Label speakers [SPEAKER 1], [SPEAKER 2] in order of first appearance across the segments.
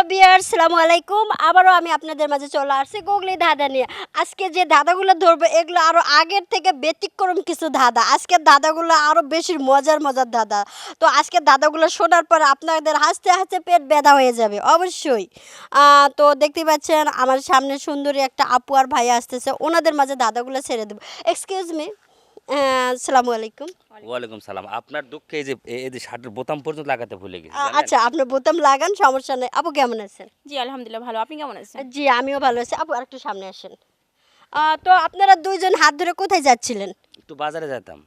[SPEAKER 1] Hello বিয়ার সালামু আলাইকুম। আবারও আমি আপনাদের মাঝে চলে আসছি গুগলি ধাঁধা নিয়ে। আজকে যে ধাঁধাগুলো ধরবো, এগুলো আরও আগের থেকে ব্যতিক্রম কিছু ধাঁধা। আজকের ধাঁধাগুলো আরও বেশি মজার মজার ধাঁধা। তো আজকের ধাঁধাগুলো শোনার পর আপনাদের হাসতে হাসতে পেট ব্যথা হয়ে যাবে, অবশ্যই। তো দেখতে পাচ্ছেন, আমার সামনে সুন্দরী একটা আপু আর ভাই আসতেছে। ওনাদের মাঝে ধাঁধাগুলো ছেড়ে দেবো। এক্সকিউজ মি সালামু আলাইকুম।
[SPEAKER 2] ওয়ালাইকুম সালাম। আপনার দুঃখে এই যে এই যে শার্টের বোতাম পর্যন্ত লাগাতে ভুলে গেছি
[SPEAKER 1] আচ্ছা আপনি বোতাম লাগান সমস্যা নেই। আপু কেমন আছেন?
[SPEAKER 3] জি আলহামদুলিল্লাহ ভালো। আপনি কেমন আছেন?
[SPEAKER 1] জি আমিও ভালো আছি। আপু আরেকটু সামনে আসেন। তো আপনারা দুইজন হাত ধরে কোথায় যাচ্ছিলেন?
[SPEAKER 2] একটু বাজারে যেতাম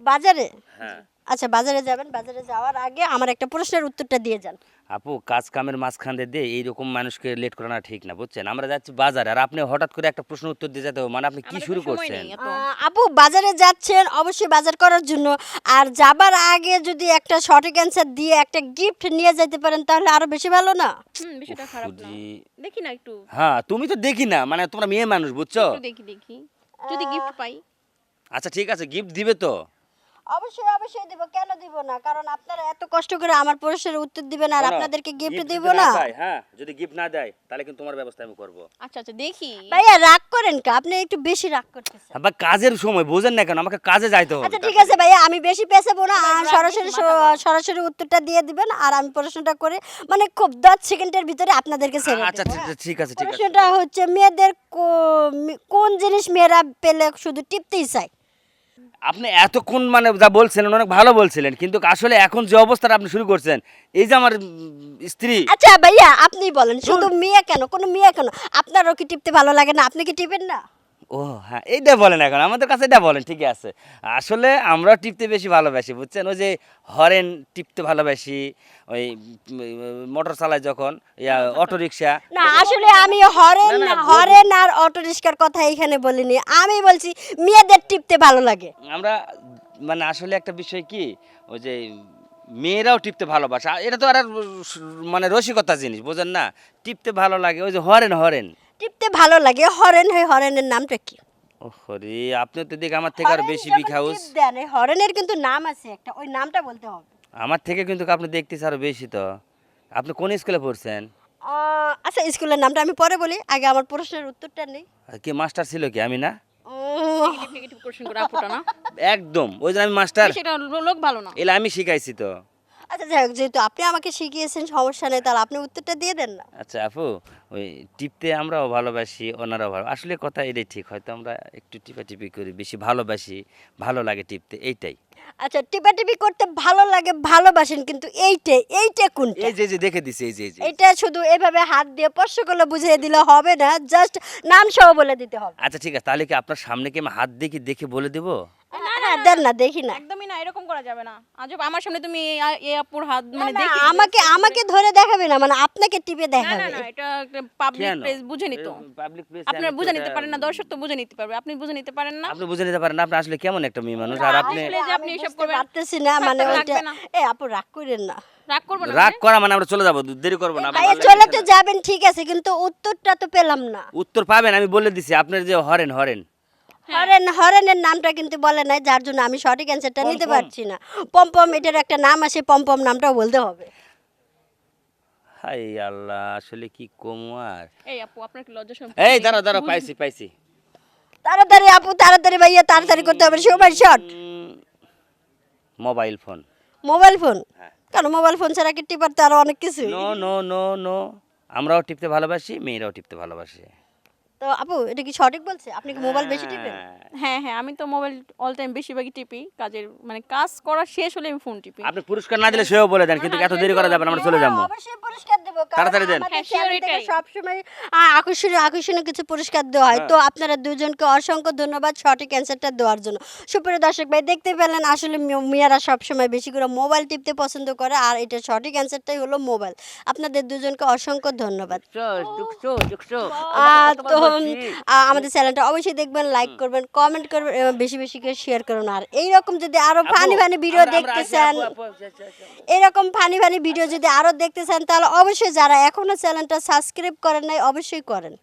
[SPEAKER 1] বাজারে?
[SPEAKER 2] হ্যাঁ।
[SPEAKER 1] আচ্ছা বাজারে যাবেন বাজারে যাওয়ার আগে আমার একটা প্রশ্নের উত্তরটা দিয়ে যান।
[SPEAKER 2] আপু কাজ কামের মাঝখান দিয়ে দিয়ে এইরকম মানুষকে লেট করানো ঠিক না বুঝছেন? আমরা যাচ্ছি বাজারে আর আপনি হঠাৎ করে একটা প্রশ্ন উত্তর দিয়ে যেতে হবে মানে আপনি কি শুরু করছেন?
[SPEAKER 1] আপু বাজারে যাচ্ছেন অবশ্যই বাজার করার জন্য। আর যাবার আগে যদি একটা সঠিক অ্যান্সার দিয়ে একটা গিফট নিয়ে যেতে পারেন তাহলে আরও বেশি ভালো না?
[SPEAKER 3] বিষয়টা খারাপ না। দেখি না একটু।
[SPEAKER 2] হ্যাঁ তুমি তো দেখি না মানে তোমরা মেয়ে মানুষ বুঝছ?
[SPEAKER 3] দেখি দেখি। যদি গিফট পাই।
[SPEAKER 2] আচ্ছা ঠিক আছে গিফট দিবে তো।
[SPEAKER 1] অবশ্যই অবশ্যই দিব। কেন দিব না? কারণ আপনারা এত কষ্ট করে আমার প্রশ্নের উত্তর দিবেন আর আপনাদেরকে গিফট দিব না
[SPEAKER 2] হ্যাঁ যদি গিফট না দেয় তাহলে কিন্তু তোমার ব্যবস্থা আমি করব।
[SPEAKER 3] আচ্ছা আচ্ছা দেখি।
[SPEAKER 1] ভাইয়া রাগ করেন কা? আপনি একটু বেশি রাগ করতেছেন।
[SPEAKER 2] আবার কাজের সময় বোঝেন না কেন আমাকে কাজে যাইতে হবে
[SPEAKER 1] আচ্ছা ঠিক আছে ভাইয়া আমি বেশি পেছাবো না আর সরাসরি। সরাসরি উত্তরটা দিয়ে দিবেন আর আমি প্রশ্নটা করে মানে খুব দশ সেকেন্ডের ভিতরে আপনাদেরকে ছেড়ে
[SPEAKER 2] আচ্ছা
[SPEAKER 1] দেবো, হ্যাঁ?
[SPEAKER 2] ঠিক- ঠিক আছে ঠিক আছে।
[SPEAKER 1] প্রশ্নটা হচ্ছে মেয়েদের কো- কোন জিনিস মেয়েরা পেলে শুধু টিপতেই চায়?
[SPEAKER 2] আপনি এতক্ষণ মানে যা বলছিলেন অনেক ভালো বলছিলেন কিন্তু আসলে এখন যে অবস্থাটা আপনি শুরু করছেন এই যে আমার স্ত্রী।
[SPEAKER 1] আচ্ছা ভাইয়া আপনি বলেন শুধু মেয়ে কেন? কোনো মেয়ে কেন? আপনারও কি টিপতে ভালো লাগে না? আপনি কি টিপেন না?
[SPEAKER 2] ও হ্যাঁ এইটা বলেন এখন আমাদের কাছে এটা বলেন ঠিকই আছে। আসলে আমরা টিপতে বেশি ভালোবাসি বুঝছেন? ওই যে হরেন টিপতে ভালোবাসি ওই মোটর চালায় যখন ইয়া অটো রিক্সা
[SPEAKER 1] না আসলে আমি হরেন হরেন আর অটো রিক্সার কথা এখানে বলিনি আমি বলছি মেয়েদের টিপতে ভালো লাগে।
[SPEAKER 2] আমরা মানে আসলে একটা বিষয় কি ওই যে মেয়েরাও টিপতে ভালোবাসে এটা তো আর মানে রসিকতা জিনিস বোঝেন না? টিপতে ভালো লাগে ওই যে হরেন হরেন।
[SPEAKER 1] টিপতে ভালো লাগে হরেন হয় হরেনের নামটা কি?
[SPEAKER 2] ও হরে আপনি তো দেখে আমার থেকে আর বেশি বিগ হাউস
[SPEAKER 1] দেন, এই হরেনের কিন্তু নাম আছে একটা ওই নামটা বলতে হবে।
[SPEAKER 2] আমার থেকে কিন্তু আপনি দেখতেছে আরও বেশি তো। আপনি কোন স্কুলে পড়ছেন?
[SPEAKER 1] আহ, আচ্ছা স্কুলের নামটা আমি পরে বলি আগে আমার প্রশ্নের উত্তরটা নেই।
[SPEAKER 2] কি মাস্টার ছিল কি আমি না?
[SPEAKER 1] উম,
[SPEAKER 3] নেগেটিভ কোশ্চেন করে আপুটা না।
[SPEAKER 2] একদম ওই যে আমি মাস্টার।
[SPEAKER 3] সেটা লোক ভালো না।
[SPEAKER 2] এলে আমি শিখাইছি তো।
[SPEAKER 1] আচ্ছা যাই হোক যেহেতু আপনি আমাকে শিখিয়েছেন সমস্যা নেই তাহলে আপনি উত্তরটা দিয়ে দেন না।
[SPEAKER 2] আচ্ছা আপু ওই টিপতে আমরাও ভালোবাসি ওনারাও ভালো আসলে কথা এটাই ঠিক হয়তো আমরা একটু টিপাটিপি করি বেশি ভালোবাসি ভালো লাগে টিপতে এইটাই।
[SPEAKER 1] আচ্ছা টিপাটিপি করতে ভালো লাগে ভালোবাসেন কিন্তু এইটা এইটা কোনটা?
[SPEAKER 2] এই যে যে দেখে দিছি এই যে এই যে।
[SPEAKER 1] এটা শুধু এভাবে হাত দিয়ে স্পর্শ করলে বুঝিয়ে দিলে হবে না জাস্ট নাম সহ বলে দিতে হবে।
[SPEAKER 2] আচ্ছা ঠিক আছে তাহলে কি আপনার সামনে কি আমি হাত দেখি দেখে বলে দেবো?
[SPEAKER 1] দেন না দেখি না।
[SPEAKER 3] একদমই না এরকম করা যাবে না। আজব আমার সামনে তুমি এই আপুর হাত মানে
[SPEAKER 1] না, আমাকে আমাকে ধরে দেখাবে না মানে আপনাকে টিপে দেখাবে
[SPEAKER 3] না না এটা পাবলিক প্লেস বুঝে নিত।
[SPEAKER 2] পাবলিক প্লেস
[SPEAKER 3] আপনারা বুঝে নিতে পারেন না দর্শক তো বুঝে নিতে পারবে আপনি বুঝে নিতে পারেন না।
[SPEAKER 2] আপনি বুঝে নিতে পারেন না আপনি আসলে কেমন একটা মেয়ে মানুষ আর আপনি
[SPEAKER 3] আপনি এসব করবেন,
[SPEAKER 1] পারতেছি না মানে ওইটা এ আপু রাগ করেন না।
[SPEAKER 3] রাগ করব না
[SPEAKER 2] রাগ করা মানে আমরা চলে যাব দেরি করব না
[SPEAKER 1] চলে তো যাবেন ঠিক আছে কিন্তু উত্তরটা তো পেলাম না।
[SPEAKER 2] উত্তর পাবেন আমি বলে দিছি আপনার যে হরেন হরেন।
[SPEAKER 1] হরেন হরেনের নামটা কিন্তু বলে নাই যার জন্য আমি সঠিক অ্যান্সারটা নিতে পারছি না। পম্পম এটার একটা নাম আছে পম্পম নামটাও বলতে হবে।
[SPEAKER 2] হাই আল্লাহ আসলে কি কম আর?
[SPEAKER 3] এই আপু আপনার কি লজ্জা শরম
[SPEAKER 2] এই দাঁড়া দাঁড়া পাইছি পাইছি।
[SPEAKER 1] তাড়াতাড়ি আপু তাড়াতাড়ি ভাইয়া তাড়াতাড়ি করতে হবে সময় short
[SPEAKER 2] mobile phone
[SPEAKER 1] mobile phone
[SPEAKER 2] হ্যাঁ।
[SPEAKER 1] কেন মোবাইল ফোন ছাড়া কি টিপার তো আরও অনেক কিছু
[SPEAKER 2] নো নো নো নো আমরাও টিপতে ভালোবাসি মেয়েরাও টিপতে ভালোবাসে।
[SPEAKER 1] তো আপু এটা কি সঠিক বলছে? আপনি কি মোবাইল বেশি টিপেন?
[SPEAKER 2] হ্যাঁ।
[SPEAKER 3] হ্যাঁ হ্যাঁ আমি তো মোবাইল অল টাইম বেশিরভাগই টিপি। কাজের মানে কাজ করা শেষ হলে আমি ফোন টিপি।
[SPEAKER 2] আপনি পুরস্কার না দিলে সেও বলে দেন কিন্তু এত দেরি করা যাবে না আমরা চলে যাব।
[SPEAKER 1] হ্যাঁ, অবশ্যই পুরস্কার
[SPEAKER 2] তাড়াতাড়ি দেন।
[SPEAKER 1] আমাদের
[SPEAKER 3] হ্যাঁ।
[SPEAKER 1] সবসময় আকর্ষণীয় আকর্ষণীয় কিছু পুরস্কার দেওয়া হয়।
[SPEAKER 2] হ্যাঁ।
[SPEAKER 1] তো আপনারা দুজনকে অসংখ্য ধন্যবাদ সঠিক অ্যান্সারটা দেওয়ার জন্য। সুপ্রিয় দর্শক ভাই দেখতে পেলেন আসলে মেয়েরা সবসময় বেশি করে মোবাইল টিপতে পছন্দ করে আর এটা সঠিক অ্যান্সারটাই হলো মোবাইল আপনাদের দুজনকে অসংখ্য ধন্যবাদ। তো আমাদের চ্যানেলটা অবশ্যই দেখবেন লাইক করবেন কমেন্ট করবেন এবং বেশি বেশি করে শেয়ার করুন। আর এইরকম যদি আরও ফানি ফানি ভিডিও দেখতে চান এরকম ফানি ফানি ভিডিও যদি আরও দেখতে চান তাহলে অবশ্যই যারা এখনও চ্যানেলটা সাবস্ক্রাইব করেন নাই অবশ্যই করেন।